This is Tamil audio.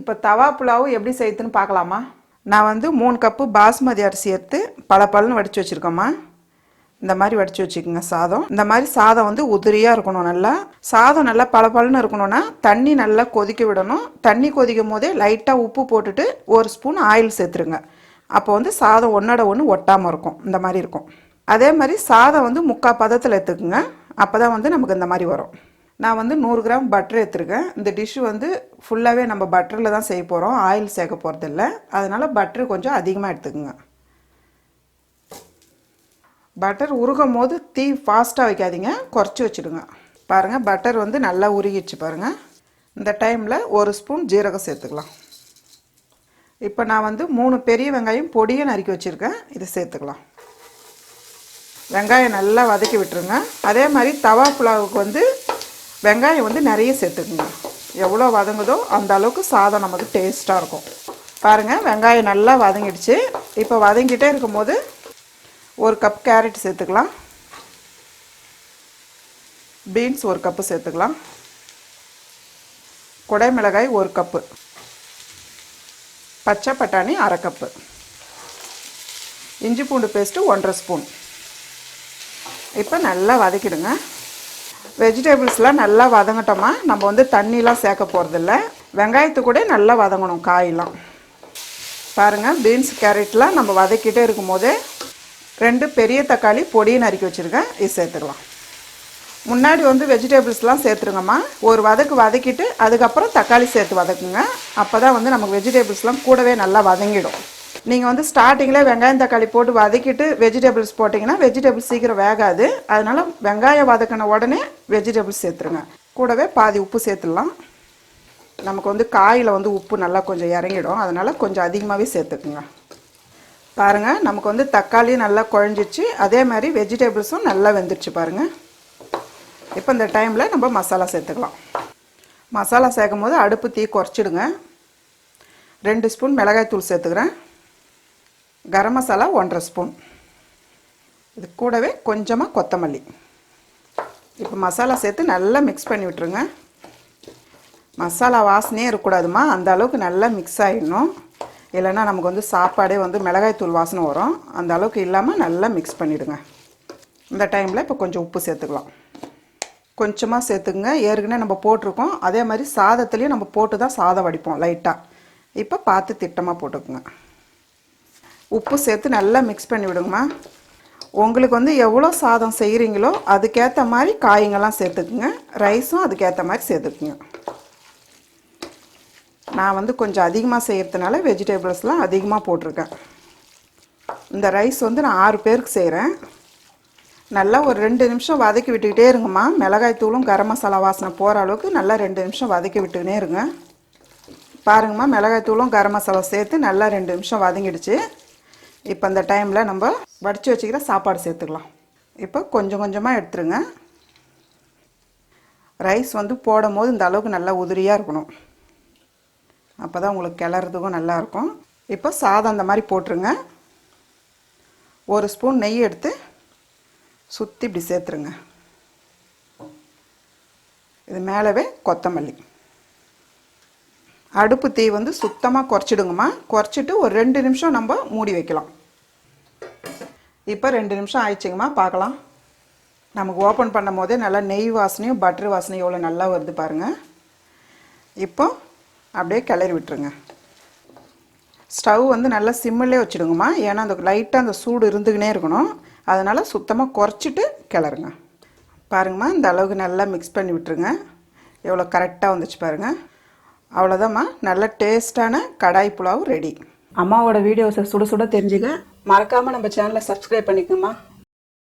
இப்போ தவா புலாவு எப்படி செய்யுதுன்னு பார்க்கலாமா? நான் வந்து மூணு கப்பு பாஸ்மதி அரிசி எடுத்து பல பழம் வடித்து வச்சுருக்கோம்மா. இந்த மாதிரி வடித்து வச்சுக்கோங்க சாதம். இந்த மாதிரி சாதம் வந்து உதிரியாக இருக்கணும் நல்லா. சாதம் நல்லா பல பலன்னு இருக்கணும்னா தண்ணி நல்லா கொதிக்க விடணும். தண்ணி கொதிக்கும் போதே லைட்டாக உப்பு போட்டுட்டு ஒரு ஸ்பூன் ஆயில் சேர்த்துருங்க. அப்போ வந்து சாதம் ஒன்றோட ஒன்று ஒட்டாமல் இருக்கும். இந்த மாதிரி இருக்கும். அதே மாதிரி சாதம் வந்து முக்கால் பதத்தில் எடுத்துக்குங்க. அப்போ தான் வந்து நமக்கு இந்த மாதிரி வரும். நான் வந்து நூறு கிராம் பட்டர் எடுத்துருக்கேன். இந்த டிஷ்ஷு வந்து ஃபுல்லாகவே நம்ம பட்டரில் தான் செய்ய போகிறோம் ஆயில் சேர்க்க போகிறதில்ல அதனால் பட்டர் கொஞ்சம் அதிகமாக எடுத்துக்கோங்க. பட்டர் உருகும் போது தீ ஃபாஸ்ட்டாக வைக்காதீங்க. குறைச்சி வச்சுடுங்க. பாருங்கள் பட்டர் வந்து நல்லா உருகிடுச்சு பாருங்கள் இந்த டைமில் ஒரு ஸ்பூன் ஜீரகம் சேர்த்துக்கலாம். இப்போ நான் வந்து மூணு பெரிய வெங்காயம் பொடியை நறுக்கி வச்சுருக்கேன். இதை சேர்த்துக்கலாம். வெங்காயம் நல்லா வதக்கி விட்டுருங்க. அதே மாதிரி தவா புலாவுக்கு வந்து வெங்காயம் வந்து நிறைய சேர்த்துக்குங்க. எவ்வளோ வதங்குதோ அந்த அளவுக்கு சாதம் நமக்கு டேஸ்ட்டாக இருக்கும். பாருங்கள் வெங்காயம் நல்லா வதங்கிடுச்சு. இப்போ வதங்கிட்டே இருக்கும்போது ஒரு கப் கேரட் சேர்த்துக்கலாம். பீன்ஸ் ஒரு கப்பு சேர்த்துக்கலாம். குடைமிளகாய் ஒரு கப்பு பச்சை பட்டாணி அரை கப்பு இஞ்சி பூண்டு பேஸ்ட்டு ஒன்றரை ஸ்பூன் இப்போ நல்லா வதக்கிடுங்க. வெஜிடபிள்ஸ்லாம் நல்லா வதங்கட்டோமா? நம்ம வந்து தண்ணிலாம் சேர்க்க போகிறதில்ல வெங்காயத்து கூட நல்லா வதங்கணும் காயெலாம் பாருங்கள் பீன்ஸ் கேரட்லாம் நம்ம வதக்கிட்டே இருக்கும்போது ரெண்டு பெரிய தக்காளி பொடியை நறுக்கி வச்சுருக்கேன். இது சேர்த்துக்கலாம் முன்னாடி வந்து வெஜிடபிள்ஸ்லாம் சேர்த்துருங்கம்மா. ஒரு வதக்கு வதக்கிட்டு அதுக்கப்புறம் தக்காளி சேர்த்து வதக்குங்க. அப்போ தான் வந்து நமக்கு வெஜிடபிள்ஸ்லாம் கூடவே நல்லா வதங்கிடும். நீங்கள் வந்து ஸ்டார்டிங்கில் வெங்காயம் தக்காளி போட்டு வதக்கிட்டு வெஜிடபிள்ஸ் போட்டிங்கன்னா வெஜிடபிள்ஸ் சீக்கிரம் வேகாது. அதனால் வெங்காயம் வதக்கின உடனே வெஜிடபிள்ஸ் சேர்த்துருங்க. கூடவே பாதி உப்பு சேர்த்துடலாம். நமக்கு வந்து காயில் வந்து உப்பு நல்லா கொஞ்சம் இறங்கிடும். அதனால் கொஞ்சம் அதிகமாகவே சேர்த்துக்குங்க. பாருங்கள் நமக்கு வந்து தக்காளி நல்லா குழஞ்சிச்சு. அதே மாதிரி வெஜிடபிள்ஸும் நல்லா வெந்துருச்சு பாருங்கள் இப்போ இந்த டைமில் நம்ம மசாலா சேர்த்துக்கலாம். மசாலா சேர்க்கும் போது அடுப்பு தீ குறைச்சிடுங்க. ரெண்டு ஸ்பூன் மிளகாய்த்தூள் சேர்த்துக்கிறேன். கரம் மசாலா ஒன்றரை ஸ்பூன். இது கூடவே கொஞ்சமாக கொத்தமல்லி. இப்போ மசாலா சேர்த்து நல்லா மிக்ஸ் பண்ணி விட்டுருங்க. மசாலா வாசனையே இருக்கக்கூடாதுமா. அந்த அளவுக்கு நல்லா மிக்ஸ் ஆகிடணும் இல்லைன்னா நமக்கு வந்து சாப்பாடே வந்து மிளகாய்த்தூள் வாசனை வரும். அந்த அளவுக்கு இல்லாமல் நல்லா மிக்ஸ் பண்ணிவிடுங்க இந்த டைமில் இப்போ கொஞ்சம் உப்பு சேர்த்துக்கலாம். கொஞ்சமாக சேர்த்துக்குங்க ஏற்கனவே நம்ம போட்டிருக்கோம். அதே மாதிரி சாதத்துலேயும் நம்ம போட்டு தான் சாதம் வடிப்போம் லைட்டாக இப்போ பார்த்து திட்டமாக போட்டுக்குங்க. உப்பு சேர்த்து நல்லா மிக்ஸ் பண்ணி விடுங்கம்மா. உங்களுக்கு வந்து எவ்வளோ சாதம் செய்கிறீங்களோ அதுக்கேற்ற மாதிரி காய்ங்கெல்லாம் சேர்த்துக்குங்க. ரைஸும் அதுக்கேற்ற மாதிரி சேர்த்துக்குங்க. நான் வந்து கொஞ்சம் அதிகமாக செய்கிறதுனால வெஜிடபிள்ஸ்லாம் அதிகமாக போட்டிருக்கேன். இந்த ரைஸ் வந்து நான் ஆறு பேருக்கு செய்கிறேன் நல்லா ஒரு ரெண்டு நிமிஷம் வதக்கி விட்டுக்கிட்டே இருங்கம்மா. மிளகாய் தூளும் கரம் மசாலா வாசனை போகிற அளவுக்கு நல்லா ரெண்டு நிமிஷம் வதக்கி விட்டுக்கினே இருங்க. பாருங்கம்மா மிளகாய் தூளும் கரம் மசாலா சேர்த்து நல்லா ரெண்டு நிமிஷம் வதங்கிடுச்சு. இப்போ அந்த டைமில் நம்ம வடித்து வச்சுக்கிற சாப்பாடு சேர்த்துக்கலாம். இப்போ கொஞ்சம் கொஞ்சமாக எடுத்துருங்க. ரைஸ் வந்து போடும் போது இந்த அளவுக்கு நல்லா உதிரியாக இருக்கணும். அப்போ தான் உங்களுக்கு கிளறதுக்கும் நல்லாயிருக்கும் இப்போ சாதம் அந்த மாதிரி போட்டுருங்க. ஒரு ஸ்பூன் நெய் எடுத்து சுற்றி இப்படி சேர்த்துருங்க. இது மேலவே கொத்தமல்லி. அடுப்பு தீ வந்து சுத்தமாக குறைச்சிடுங்கம்மா. குறைச்சிட்டு ஒரு ரெண்டு நிமிஷம் நம்ம மூடி வைக்கலாம். இப்போ ரெண்டு நிமிஷம் ஆயிடுச்சுங்கம்மா பார்க்கலாம். நமக்கு ஓப்பன் பண்ணும் போதே நல்லா நெய் வாசனையும் பட்டர் வாசனையும் எவ்வளோ நல்லா வருது பாருங்கள் இப்போ அப்படியே கிளறி விட்டுருங்க. ஸ்டவ் வந்து நல்லா சிம்மிலே வச்சுடுங்கம்மா. ஏன்னா அந்த லைட்டாக அந்த சூடு இருந்துக்கினே இருக்கணும். அதனால் சுத்தமாக குறைச்சிட்டு கிளறுங்க. பாருங்கம்மா இந்த அளவுக்கு நல்லா மிக்ஸ் பண்ணி விட்டுருங்க. எவ்வளோ கரெக்டாக வந்துச்சு பாருங்கள் அவ்வளோதாம்மா நல்ல டேஸ்டான கடாய் புலாவ் ரெடி. அம்மாவோட வீடியோஸை சுட சுட தெரிஞ்சுக்க மறக்காமல் நம்ம சேனலை சப்ஸ்கிரைப் பண்ணிக்கோமா